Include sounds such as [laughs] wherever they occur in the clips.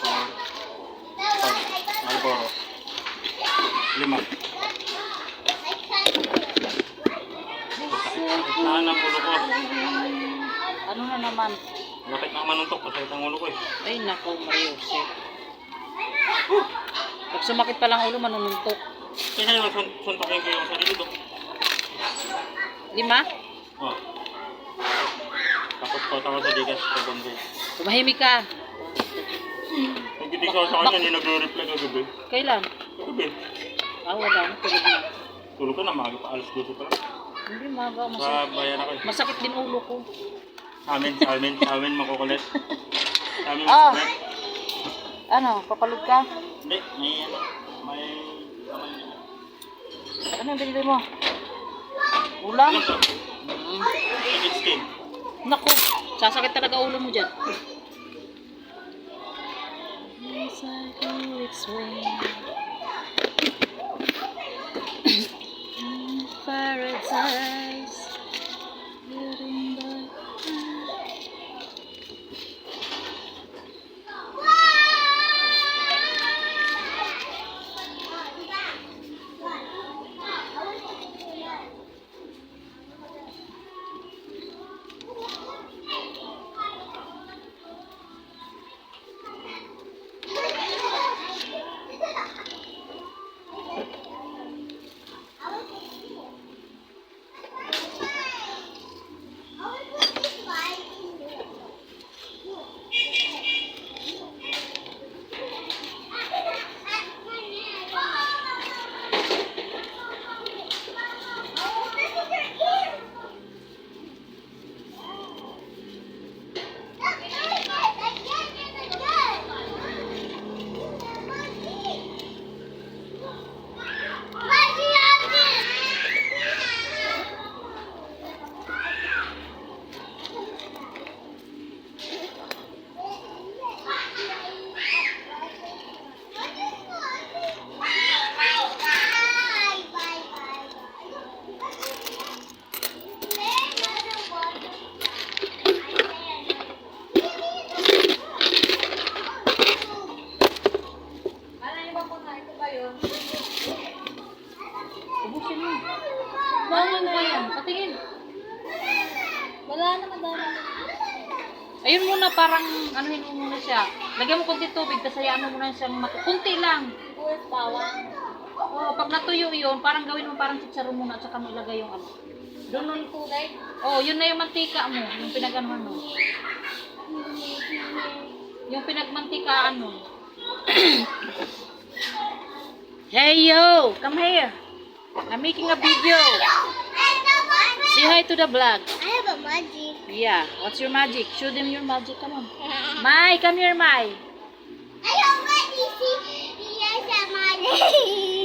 Five. Malboro. Lima. Saan ang ulo ko? Ano na naman? Bakit na manuntok? Masakit ang ulo ko eh. Ay, nako, Mariose. Pag sumakit pa lang ulo, manununtok. Kaya naman sun- suntokin ko yung sarili ko. Lima? Oh. Tapos po ako sa digas sa bangko. Tumahimik ka. Nagkitig ako sa kanya, hindi nagre-reply kagabi. Kailan? Kagabi. Ah, wala na. Tulog na. Tulog ka na, maaga pa, alas 12 pa lang. Hindi, maga. Sa Masakit, bayan ako eh. masakit din ulo ko. Sa amin, sa amin, sa amin makukulit. Sa [laughs] amin Ah. makukulit. Ano, papalog ka? Hindi, may ano, may... Ano yung binili mo? Ulam? Ko, Hmm. chicken skin. Naku, sasakit talaga ulo mo dyan. Yes, I go its way. In Paradise. Living by- Ubusin mo. Bangon ba yan? Patingin. Wala na madami. Ayun muna, parang anuhin mo muna siya. Lagyan mo konti tubig, tapos hayaan mo muna siyang matu... Kunti lang. Bawang. Oo, pag natuyo yun, parang gawin mo parang chicharon muna, at saka mo ilagay yung ano. Doon nun, Tunay. oh, yun na yung mantika mo, yung pinaganuhan mo. Yung pinagmantikaan mo. [coughs] hey yo, come here. I'm making a video. Say hi to the vlog. I have a magic. Yeah, what's your magic? Show them your magic, come on. [laughs] Mai, come here, Mai. I already see yes, a magic.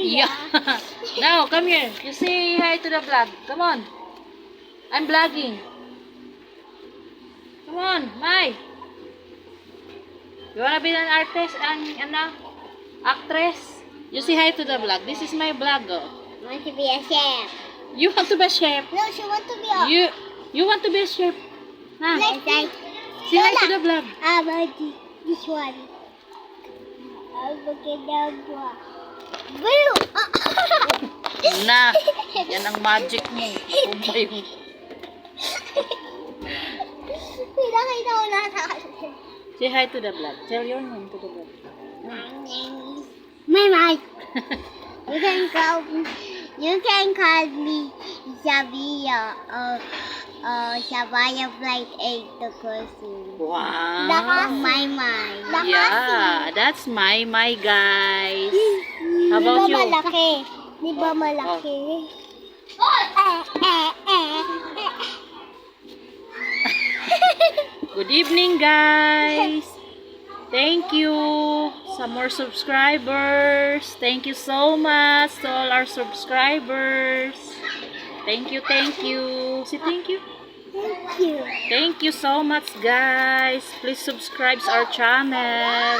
[laughs] Yeah. [laughs] now, come here. You say hi to the vlog. Come on. I'm vlogging. Come on, Mai. You wanna be an artist and ano? Actress? You say hi to the vlog. This is my vlog. Oh. I want to be a chef. You want to be a chef? No, she want to be a. You you want to be a chef? Huh? Like that. Say hi to the vlog. Ah. This one. I'm looking down one. Blue. [laughs] Na, yan ang magic mo. Kumba yung... Pinakita ko na sa Say hi to the vlog. Tell your name to the vlog. My name is My Mike. [laughs] You can me. You can call me Sabia. Uh, uh, Sabaya Flight 8 the person. Wow. My mind. Yeah, that's my my guys. How about you? malaki? Di ba malaki? Eh, eh, eh, eh. Good evening, guys. Thank you. Some more subscribers. Thank you so much to all our subscribers. Thank you, thank you. Say thank you. Thank you. Thank you so much, guys. Please subscribe our channel.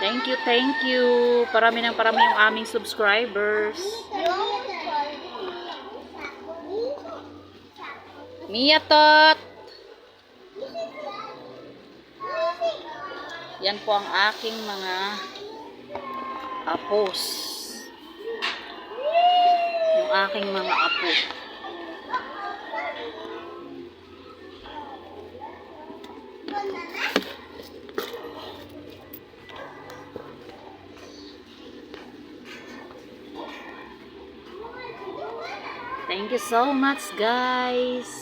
Thank you, thank you. Parami ng parami yung aming subscribers. Mia Tot. Yan po ang aking mga apos. Yung aking mga apo. Thank you so much, guys.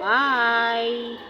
Bye.